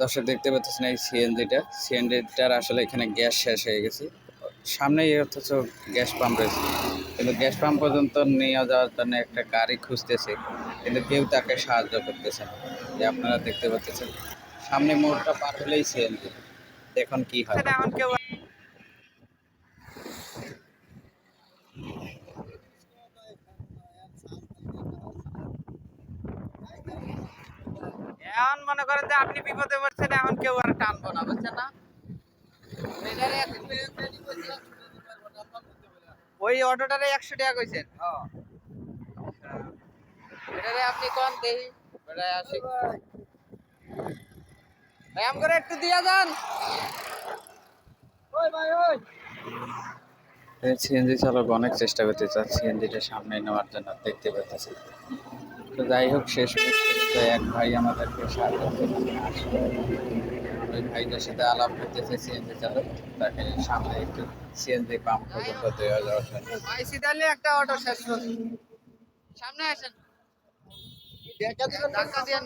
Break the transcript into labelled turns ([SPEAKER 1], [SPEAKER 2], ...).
[SPEAKER 1] দর্শক দেখতে পাচ্ছেন এই সিএনজিটা। সিএনজিটার আসলে এখানে গ্যাস শেষ হয়ে গেছে। সামনেই অথচ গ্যাস পাম্প রয়েছে। কিন্তু গ্যাস পাম্প পর্যন্ত নিয়ে যাওয়ার জন্য একটা গাড়ি খুঁজতেছে, কিন্তু কেউ তাকে সাহায্য করতেছে না। যে আপনারা দেখতে পাচ্ছেন, সামনে মোড়টা পার হলেই সিএনজি। দেখুন কি হয়।
[SPEAKER 2] এখন মনে করেন যে আপনি বিপদে পড়ছেন এখন কেউ আর টানবো না বুঝছেন না? ওই অটোটারে একশো টাকা কইছেন। এটারে আপনি কোন দেহি? আসি। ব্যায়াম করে একটু দিয়া যান। ওই ভাই ওই।
[SPEAKER 1] সিএনজি চালক অনেক চেষ্টা করতে চান সিএনজিটা সামনে নেওয়ার জন্য দেখতে পাচ্ছি। তো যাই হোক শেষ পর্যন্ত এক ভাই আমাদেরকে সাহায্য। ওই ভাইটার সাথে আলাপ করতেছে সিএনজি চালক। তাকে সামনে একটু সিএনজি পাম্প পর্যন্ত দেওয়া যাওয়ার জন্য।
[SPEAKER 2] আইসি একটা অটো শেষ করুন সামনে আসেন। ধাক্কা দিয়ে।